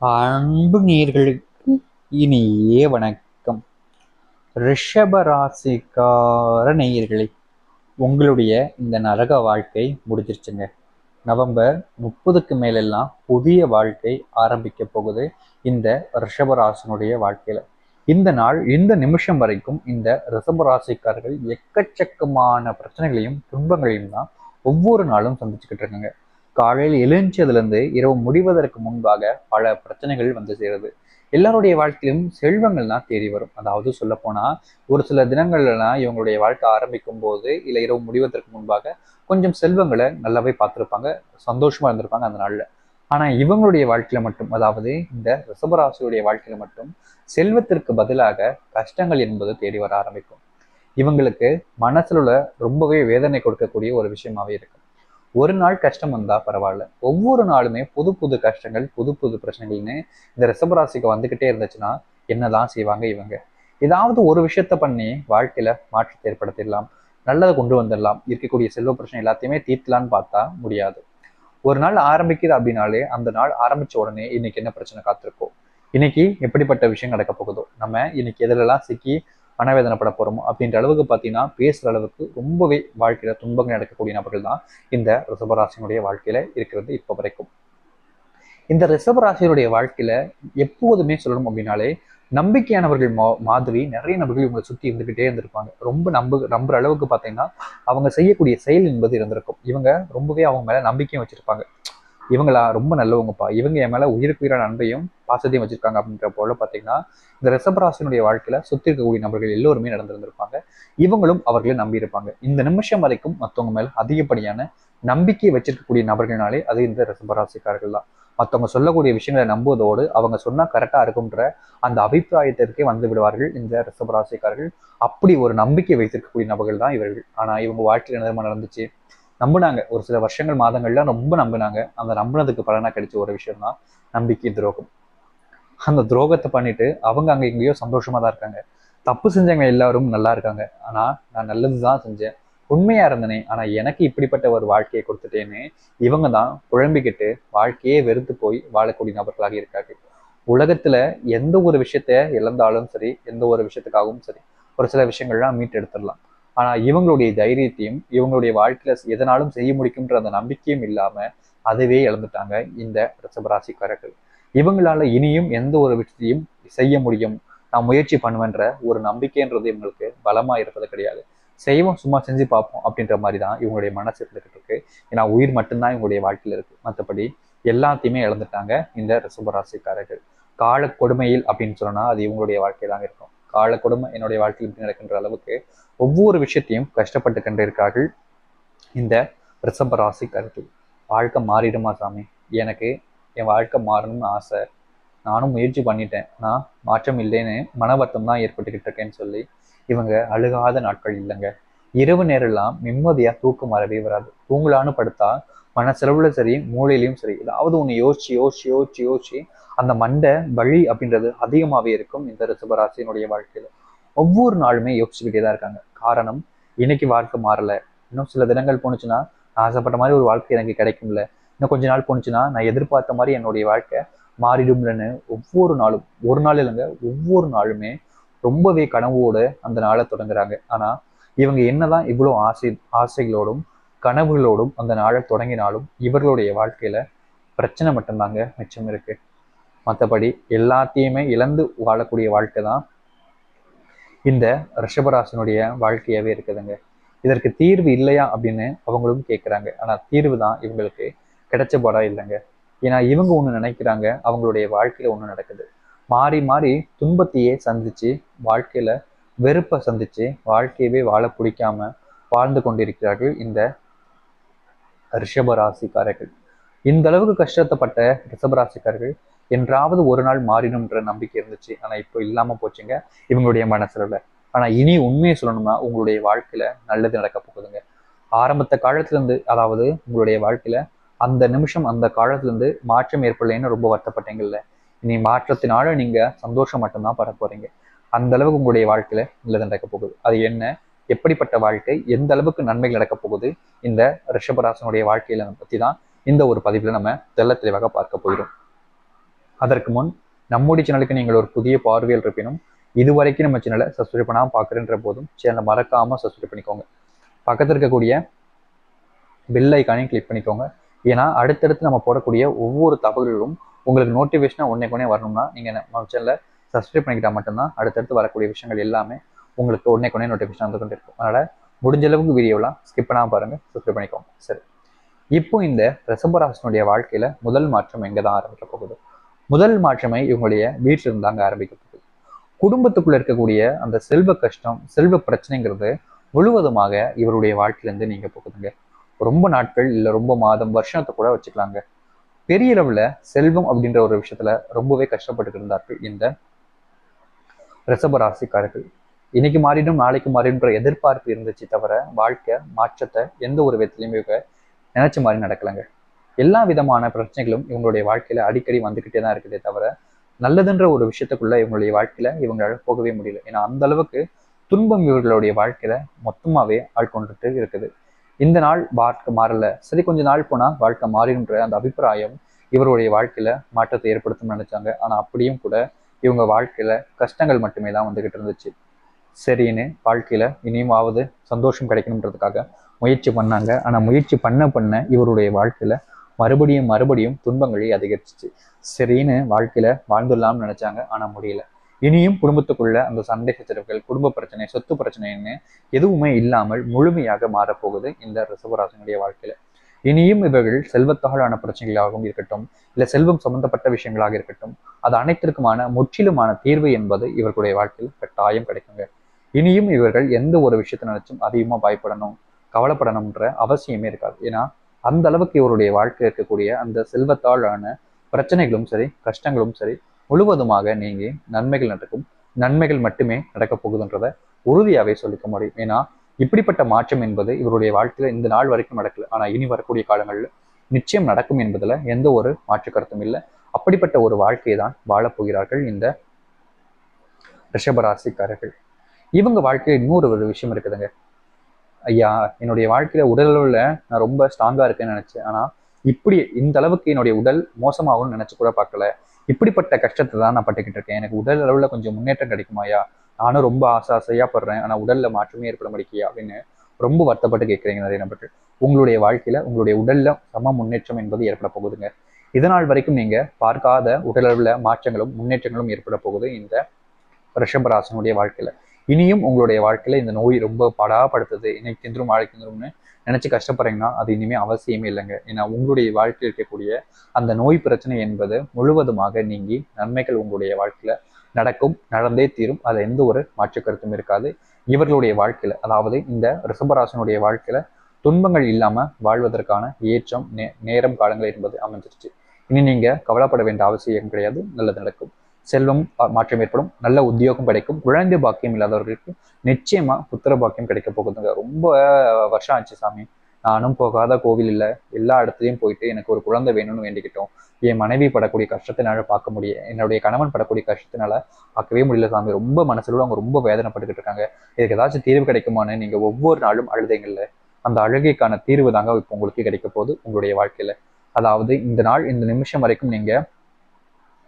அன்பு நேர்களுக்கு இனிய வணக்கம். ரிஷபராசிக்கார நேயர்களே உங்களுடைய இந்த நரக வாழ்க்கை முடிஞ்சிருச்சுங்க. நவம்பர் முப்பதுக்கு மேலெல்லாம் புதிய வாழ்க்கை ஆரம்பிக்க போகுது இந்த ரிஷபராசனுடைய வாழ்க்கையில. இந்த நாள் இந்த நிமிஷம் வரைக்கும் இந்த ரிஷபராசிக்காரர்கள் எக்கச்சக்கமான பிரச்சனைகளையும் துன்பங்களையும் தான் ஒவ்வொரு நாளும் சந்திச்சுக்கிட்டு இருக்காங்க. காலையில் எழுந்ததுலேருந்து இரவு முடிவதற்கு முன்பாக பல பிரச்சனைகள் வந்து சேருது. எல்லாருடைய வாழ்க்கையிலும் செல்வங்கள் தான் தேடி வரும். அதாவது சொல்லப்போனால் ஒரு சில தினங்கள்லாம் இவங்களுடைய வாழ்க்கை ஆரம்பிக்கும் போது இல்லை இரவு முடிவதற்கு முன்பாக கொஞ்சம் செல்வங்களை நல்லாவே பார்த்துருப்பாங்க சந்தோஷமாக இருந்திருப்பாங்க அந்த நாளில். ஆனால் இவங்களுடைய வாழ்க்கையில் மட்டும் அதாவது இந்த ரிஷபராசியுடைய வாழ்க்கையில் மட்டும் செல்வத்திற்கு பதிலாக கஷ்டங்கள் என்பது தேடி வர ஆரம்பிக்கும். இவங்களுக்கு மனசில் உள்ள ரொம்பவே வேதனை கொடுக்கக்கூடிய ஒரு விஷயமாவே இருக்கும் ஒரு நாள் கஷ்டம் வந்தா பரவாயில்ல. ஒவ்வொரு நாளுமே புது புது கஷ்டங்கள் புது புது பிரச்சனைகள்னு இந்த ரிசபராசிக்கு வந்துகிட்டே இருந்துச்சுன்னா என்னதான் செய்வாங்க இவங்க? ஏதாவது ஒரு விஷயத்த பண்ணி வாழ்க்கையில மாற்றத்தை ஏற்படுத்திடலாம். நல்லதை கொண்டு வந்துடலாம். இருக்கக்கூடிய செல்வ பிரச்சனை எல்லாத்தையுமே தீர்த்தலான்னு பார்த்தா முடியாது. ஒரு நாள் ஆரம்பிக்குது அப்படின்னாலே அந்த நாள் ஆரம்பிச்ச உடனே இன்னைக்கு என்ன பிரச்சனை காத்திருக்கோம்? இன்னைக்கு எப்படிப்பட்ட விஷயம் நடக்க போகுதோ? நம்ம இன்னைக்கு எதிலெல்லாம் சிக்கி மனவேதனைப்பட போகிறோமோ அப்படின்ற அளவுக்கு பார்த்தீங்கன்னா பேசுற அளவுக்கு ரொம்பவே வாழ்க்கையில துன்பங்கள் நடக்கக்கூடிய நபர்கள் தான் இந்த ரிஷபராசினுடைய வாழ்க்கையில இருக்கிறது இப்போ வரைக்கும். இந்த ரிஷபராசியினுடைய வாழ்க்கையில எப்போதுமே சொல்லணும் அப்படின்னாலே நம்பிக்கையானவர்கள் மா மாதிரி நிறைய நபர்கள் இவங்களை சுற்றி இருந்துகிட்டே இருந்திருப்பாங்க. ரொம்ப நம்ப நம்புற அளவுக்கு பார்த்தீங்கன்னா அவங்க செய்யக்கூடிய செயல் என்பது இருந்திருக்கும். இவங்க ரொம்பவே அவங்க மேல நம்பிக்கையும் வச்சிருப்பாங்க. இவங்களா ரொம்ப நல்லவங்கப்பா. இவங்க என் மேல உயிருக்குயிரான அன்பையும் பாசத்தையும் வச்சிருக்காங்க அப்படின்ற போல பார்த்தீங்கன்னா இந்த ரிசபராசினுடைய வாழ்க்கையில சுத்தி இருக்கக்கூடிய நபர்கள் எல்லோருமே நடந்திருந்திருப்பாங்க. இவங்களும் அவர்களை நம்பியிருப்பாங்க இந்த நிமிஷம் வரைக்கும் மற்றவங்க மேல அதிகப்படியான நம்பிக்கை வச்சிருக்கக்கூடிய நபர்கள்னாலே அது இந்த ரிஷபராசிக்காரர்கள் தான். மற்றவங்க சொல்லக்கூடிய விஷயங்களை நம்புவதோடு அவங்க சொன்னா கரெக்டா இருக்கும்ன்ற அந்த அபிப்பிராயத்திற்கே வந்து விடுவார்கள் இந்த ரசபராசிக்காரர்கள் அப்படி ஒரு நம்பிக்கை வைத்திருக்கக்கூடிய நபர்கள் தான் இவர்கள். ஆனா இவங்க வாழ்க்கையில் என்ன நடந்துச்சு? நம்பினாங்க. ஒரு சில வருஷங்கள் மாதங்கள்ல ரொம்ப நம்பினாங்க. அந்த நம்பினதுக்கு பலனா கிடைச்ச ஒரு விஷயம் தான் நம்பிக்கை துரோகம். அந்த துரோகத்தை பண்ணிட்டு அவங்க அங்க எங்கேயோ சந்தோஷமா தான் இருக்காங்க. தப்பு செஞ்சவங்க எல்லாரும் நல்லா இருக்காங்க. ஆனா நான் நல்லது தான் செஞ்சேன். உண்மையா இருந்தனே ஆனா எனக்கு இப்படிப்பட்ட ஒரு வாழ்க்கையை கொடுத்துட்டேன்னு இவங்க தான் குழம்பிக்கிட்டு வாழ்க்கையே வெறுத்து போய் வாழக்கூடிய நபர்களாக இருக்காங்க உலகத்துல எந்த ஒரு விஷயத்த இழந்தாலும் சரி எந்த ஒரு விஷயத்துக்காகவும் சரி ஒரு சில விஷயங்கள்லாம் மீட்டு எடுத்துடலாம் ஆனால் இவங்களுடைய தைரியத்தையும் இவங்களுடைய வாழ்க்கையில் எதனாலும் செய்ய முடிக்கும்ன்ற அந்த நம்பிக்கையும் இல்லாமல் அதுவே இழந்துட்டாங்க இந்த ரிஷபராசிக்காரர்கள். இவங்களால இனியும் எந்த ஒரு விஷயத்தையும் செய்ய முடியும் நான் முயற்சி பண்ணுவேன்ற ஒரு நம்பிக்கைன்றது இவங்களுக்கு பலமாக இருப்பது கிடையாது. செய்வோம் சும்மா செஞ்சு பார்ப்போம் அப்படின்ற மாதிரி தான் இவங்களுடைய மனசு இருந்துகிட்டு இருக்கு. ஏன்னா உயிர் மட்டும்தான் இவங்களுடைய வாழ்க்கையில் இருக்கு. மற்றபடி எல்லாத்தையுமே இழந்துட்டாங்க இந்த ரிஷபராசிக்காரர்கள். கால கொடுமையில் அப்படின்னு சொன்னா அது இவங்களுடைய வாழ்க்கை தான் இருக்கும். கால என்னுடைய வாழ்க்கையில் இப்படி நடக்கின்ற அளவுக்கு ஒவ்வொரு விஷயத்தையும் கஷ்டப்பட்டு கண்டிருக்கார்கள் இந்த ரிஷப ராசிக்காரர்கள் வாழ்க்கை மாறிடுமா சாமி? எனக்கு என் வாழ்க்கை மாறணும்னு ஆசை. நானும் முயற்சி பண்ணிட்டேன். நான் மாற்றம் இல்லைன்னு மன வருத்தம் தான் ஏற்பட்டுக்கிட்டு இருக்கேன்னு சொல்லி இவங்க அழுகாத நாட்கள் இல்லைங்க. இரவு நேரம்லாம் நிம்மதியா தூக்கம் வரவே வராது. தூங்கலான்னு படுத்தா மனசெலவுல சரி மூளையிலையும் சரி ஏதாவது ஒன்று யோசிச்சு யோசிச்சு யோசிச்சு யோசிச்சு அந்த மண்டை வழி அப்படின்றது அதிகமாகவே இருக்கும் இந்த ரிஷபராசியினுடைய வாழ்க்கையில். ஒவ்வொரு நாளுமே யோசிச்சுக்கிட்டே தான் இருக்காங்க. காரணம் இன்னைக்கு வாழ்க்கை மாறலை. இன்னும் சில தினங்கள் போணுச்சுன்னா நான் ஆசைப்பட்ட மாதிரி ஒரு வாழ்க்கை எனக்கு கிடைக்கும்ல. இன்னும் கொஞ்ச நாள் போணுச்சுன்னா நான் எதிர்பார்த்த மாதிரி என்னுடைய வாழ்க்கை மாறிடும்லன்னு ஒவ்வொரு நாளும் ஒரு நாள் இல்லைங்க ஒவ்வொரு நாளுமே ரொம்பவே கனவோடு அந்த நாளை தொடங்குறாங்க. ஆனால் இவங்க என்னதான் இவ்வளோ ஆசை ஆசைகளோடும் கனவுகளோடும் அந்த நாளை தொடங்கினாலும் இவர்களுடைய வாழ்க்கையில பிரச்சனை மட்டும்தாங்க மிச்சம் இருக்கு. மற்றபடி எல்லாத்தையுமே இழந்து வாழக்கூடிய வாழ்க்கை தான் இந்த ரிஷபராசனுடைய வாழ்க்கையாவே இருக்குதுங்க. இதற்கு தீர்வு இல்லையா அப்படின்னு அவங்களும் கேட்குறாங்க ஆனால் தீர்வு தான் இவங்களுக்கு கிடைச்சபாடா இல்லைங்க. ஏன்னா இவங்க ஒன்று நினைக்கிறாங்க அவங்களுடைய வாழ்க்கையில் ஒன்று நடக்குது. மாறி மாறி துன்பத்தையே சந்திச்சு வாழ்க்கையில வெறுப்பை சந்திச்சு வாழ்க்கையவே வாழ பிடிக்காம வாழ்ந்து கொண்டிருக்கிறார்கள் இந்த ரிஷபராசிக்காரர்கள். இந்த அளவுக்கு கஷ்டத்தைப்பட்ட ரிஷபராசிக்காரர்கள் என்றாவது ஒரு நாள் மாறினும்ன்ற நம்பிக்கை இருந்துச்சு. ஆனா இப்போ இல்லாம போச்சுங்க. இவங்களுடைய மனசுல ஆனா இனி உண்மையை சொல்லணும்னா உங்களுடைய வாழ்க்கையில நல்லது நடக்க போகுதுங்க. ஆரம்பத்த காலத்துல இருந்து அதாவது உங்களுடைய வாழ்க்கையில அந்த நிமிஷம் அந்த காலத்துல இருந்து மாற்றம் ஏற்படலைன்னு ரொம்ப வருத்தப்பட்டீங்கல்ல. இனி மாற்றத்தினால நீங்க சந்தோஷம் மட்டும்தான் பட போறீங்க. அந்த அளவுக்கு உங்களுடைய வாழ்க்கையில நல்லது நடக்க போகுது. அது என்ன? எப்படிப்பட்ட வாழ்க்கை எந்த அளவுக்கு நன்மைகள் நடக்க போகுது இந்த ரிஷபராசனுடைய வாழ்க்கையில பத்தி தான் இந்த ஒரு பதிவுல நம்ம தெல்ல தெளிவாக பார்க்க போயிடும் அதற்கு முன் நம்முடைய சேனலுக்கு நீங்கள் ஒரு புதிய பார்வையில் இருப்பினும் இதுவரைக்கும் நம்ம சேனலை சப்ஸ்கிரைப் பண்ணாமல் பார்க்குறன்ற போதும் சேனலை மறக்காமல் சப்ஸ்கிரைப் பண்ணிக்கோங்க. பக்கத்தில் இருக்கக்கூடிய பெல் ஐக்கானையும் கிளிக் பண்ணிக்கோங்க. ஏன்னா அடுத்தடுத்து நம்ம போடக்கூடிய ஒவ்வொரு தகவல்களும் உங்களுக்கு நோட்டிஃபிகேஷனாக ஒன்றே கொண்டே வரணும்னா நீங்கள் நம்ம சேனலை சப்ஸ்கிரைப் பண்ணிக்கிட்டால் மட்டும்தான் அடுத்தடுத்து வரக்கூடிய விஷயங்கள் எல்லாமே உங்களுக்கு உடனே கொண்டே நோட்டிஃபிகேஷன் வந்து கொண்டு இருக்கும் அதனால் முடிஞ்ச அளவுக்கு வீடியோலாம் ஸ்கிப் பண்ணாமல் பாருங்கள் சப்ஸ்கிரைப் பண்ணிக்கோங்க. சரி. இப்போ இந்த ரிசம்பராசனுடைய வாழ்க்கையில் முதல் மாற்றம் எங்கே தான் ஆரம்பிக்க போகுது? முதல் மாற்றமே இவங்களுடைய வீட்டில் இருந்தாங்க ஆரம்பிக்க போகுது. குடும்பத்துக்குள்ள இருக்கக்கூடிய அந்த செல்வ கஷ்டம் செல்வ பிரச்சனைங்கிறது முழுவதுமாக இவருடைய வாழ்க்கையிலேருந்து நீங்க போகுதுங்க. ரொம்ப நாட்கள் இல்லை ரொம்ப மாதம் வருஷத்தை கூட வச்சுக்கலாங்க. பெரிய அளவுல செல்வம் அப்படின்ற ஒரு விஷயத்துல ரொம்பவே கஷ்டப்பட்டு இருந்தார்கள் இந்த ரிசபராசிக்காரர்கள் இன்னைக்கு மாறிடும் நாளைக்கு மாறிடும்ன்ற எதிர்பார்ப்பு இருந்துச்சு தவிர வாழ்க்கை மாற்றத்தை எந்த ஒரு விதத்துலையுமே நினைச்ச மாதிரி நடக்கலைங்க. எல்லா விதமான பிரச்சனைகளும் இவங்களுடைய வாழ்க்கையில அடிக்கடி வந்துகிட்டே தான் இருக்குதே தவிர நல்லதுன்ற ஒரு விஷயத்துக்குள்ள இவங்களுடைய வாழ்க்கையில இவங்களால போகவே முடியல. ஏன்னா அந்த அளவுக்கு துன்பம் இவர்களுடைய வாழ்க்கையில மொத்தமாவே ஆட்கொண்டுட்டு இருக்குது. இந்த நாள் வாழ்க்கை மாறல. சரி கொஞ்ச நாள் போனா வாழ்க்கை மாறின்ற அந்த அபிப்பிராயம் இவருடைய வாழ்க்கையில மாற்றத்தை ஏற்படுத்தும் நினைச்சாங்க. ஆனா அப்படியும் கூட இவங்க வாழ்க்கையில கஷ்டங்கள் மட்டுமே தான் வந்துகிட்டு இருந்துச்சு. சரின்னு வாழ்க்கையில் இனியுமாவது சந்தோஷம் கிடைக்கணுன்றதுக்காக முயற்சி பண்ணாங்க. ஆனால் முயற்சி பண்ண பண்ண இவருடைய வாழ்க்கையில் மறுபடியும் மறுபடியும் துன்பங்களை அதிகரிச்சிச்சு. சரின்னு வாழ்க்கையில் வாழ்ந்துடலாம்னு நினைச்சாங்க. ஆனால் முடியல. இனியும் குடும்பத்துக்குள்ள அந்த சண்டை சச்சரவுகள் குடும்ப பிரச்சனை சொத்து பிரச்சனைன்னு எதுவுமே இல்லாமல் முழுமையாக மாறப்போகுது இந்த ரிசவராசனுடைய வாழ்க்கையில. இனியும் இவர்கள் செல்வத்தாலான பிரச்சனைகளாகவும் இருக்கட்டும் இல்லை செல்வம் சம்பந்தப்பட்ட விஷயங்களாக இருக்கட்டும் அது அனைத்திற்குமான முற்றிலுமான தீர்வு என்பது இவர்களுடைய வாழ்க்கையில் கட்டாயம் கிடைக்குங்க. இனியும் இவர்கள் எந்த ஒரு விஷயத்தை நினைச்சும் அதிகமாக பயப்படணும் கவலைப்படணும்ன்ற அவசியமே இருக்காது. ஏன்னா அந்த அளவுக்கு இவருடைய வாழ்க்கை இருக்கக்கூடிய அந்த செல்வத்தாளான பிரச்சனைகளும் சரி கஷ்டங்களும் சரி முழுவதுமாக நீங்கி நன்மைகள் நடக்கும். நன்மைகள் மட்டுமே நடக்கப் போகுதுன்றத உறுதியாகவே சொல்லிக்க முடியும். ஏன்னா இப்படிப்பட்ட மாற்றம் என்பது இவருடைய வாழ்க்கையில இந்த நாள் வரைக்கும் நடக்கல. ஆனா இனி வரக்கூடிய காலங்களில் நிச்சயம் நடக்கும் என்பதுல எந்த ஒரு மாற்று கருத்தும் இல்லை. அப்படிப்பட்ட ஒரு வாழ்க்கையை தான் வாழப்போகிறார்கள் இந்த ரிஷபராசிக்காரர்கள் இவங்க வாழ்க்கையில் இன்னொரு ஒரு விஷயம் இருக்குதுங்க. ஐயா என்னுடைய வாழ்க்கையில உடலில் நான் ரொம்ப ஸ்ட்ராங்கா இருக்கேன்னு நினைச்சேன். ஆனா இப்படி இந்த அளவுக்கு என்னுடைய உடல் மோசமாகும்னு நினைச்சு கூட பார்க்கல. இப்படிப்பட்ட கஷ்டத்தை தான் நான் பட்டுக்கிட்டு இருக்கேன். எனக்கு உடல் அளவுல கொஞ்சம் முன்னேற்றம் கிடைக்குமாயா நானும் ரொம்ப ஆசை ஆசையா படுறேன். ஆனா உடல்ல மாற்றமே ஏற்பட மாட்டேங்கியா அப்படின்னு ரொம்ப வருத்தப்பட்டு கேட்குறீங்க நிறைய நபர்கள். உங்களுடைய வாழ்க்கையில உங்களுடைய உடல்ல சம முன்னேற்றம் என்பது ஏற்பட போகுதுங்க. இதனால் வரைக்கும் நீங்க பார்க்காத உடல் அளவுல மாற்றங்களும் முன்னேற்றங்களும் ஏற்பட போகுது இந்த ரிஷபராசனுடைய வாழ்க்கையில. இனியும் உங்களுடைய வாழ்க்கையில இந்த நோய் ரொம்ப படாப்படுத்துது இன்னைக்கு தின்றும் நாளைக்கு தின்றும்னு நினைச்சு கஷ்டப்படுறீங்கன்னா அது இனிமே அவசியமே இல்லைங்க. ஏன்னா உங்களுடைய வாழ்க்கையில் இருக்கக்கூடிய அந்த நோய் பிரச்சனை என்பது முழுவதுமாக நீங்கி நன்மைகள் உங்களுடைய வாழ்க்கையில நடக்கும் நடந்தே தீரும். அது எந்த ஒரு மாற்று கருத்தும் இருக்காது. இவர்களுடைய வாழ்க்கையில அதாவது இந்த ரிஷபராசனுடைய வாழ்க்கையில துன்பங்கள் இல்லாம வாழ்வதற்கான ஏற்றம் நே நேரம் காலங்கள் என்பது அமைஞ்சிருச்சு. இனி நீங்க கவலைப்பட வேண்டிய அவசியம் கிடையாது. நல்லது நடக்கும். செல்வம் மாற்றம் ஏற்படும். நல்ல உத்தியோகம் கிடைக்கும். குழந்தை பாக்கியம் இல்லாதவர்களுக்கு நிச்சயமா புத்திர பாக்கியம் கிடைக்க போகுதுங்க. ரொம்ப வருஷம் ஆச்சு சாமி. நானும் போகாத கோவில் இல்லை. எல்லா இடத்துலையும் போயிட்டு எனக்கு ஒரு குழந்தை வேணும்னு வேண்டிக்கிட்டோம். என் மனைவி படக்கூடிய கஷ்டத்தினால பார்க்க முடியும் என்னுடைய கணவன் படக்கூடிய கஷ்டத்தினால பார்க்கவே முடியல சாமி. ரொம்ப மனசுல அவங்க ரொம்ப வேதனைப்பட்டுக்கிட்டு இருக்காங்க. இதுக்கு ஏதாச்சும் தீர்வு கிடைக்குமான்னு நீங்க ஒவ்வொரு நாளும் அழுதைங்கல்ல அந்த அழுகைக்கான தீர்வு தாங்க இப்போ உங்களுக்கு கிடைக்க போகுது உங்களுடைய வாழ்க்கையில. அதாவது இந்த நாள் இந்த நிமிஷம் வரைக்கும் நீங்க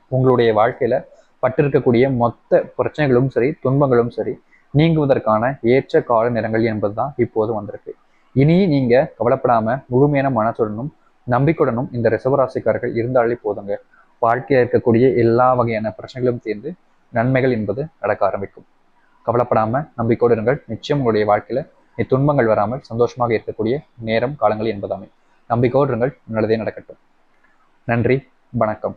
உங்களுடைய வாழ்க்கையில பட்டிருக்கக்கூடிய மொத்த பிரச்சனைகளும் சரி துன்பங்களும் சரி நீங்குவதற்கான ஏற்ற கால நேரங்கள் என்பதுதான் இப்போது வந்திருக்கு. இனி நீங்க கவலைப்படாம முழுமையான மனசுடனும் நம்பிக்கையுடனும் இந்த ரிசவராசிக்காரர்கள் இருந்தாலே போதுங்க. வாழ்க்கையில் இருக்கக்கூடிய எல்லா வகையான பிரச்சனைகளும் தீர்ந்து நன்மைகள் என்பது நடக்க ஆரம்பிக்கும். கவலைப்படாம நம்பிக்கையோடு இருங்கள். நிச்சயம் உங்களுடைய வாழ்க்கையில துன்பங்கள் வராமல் சந்தோஷமாக இருக்கக்கூடிய நேரம் காலங்கள் என்பதாமே நம்பிக்கையோடு இருங்கள். நல்லதே நடக்கட்டும். நன்றி. வணக்கம்.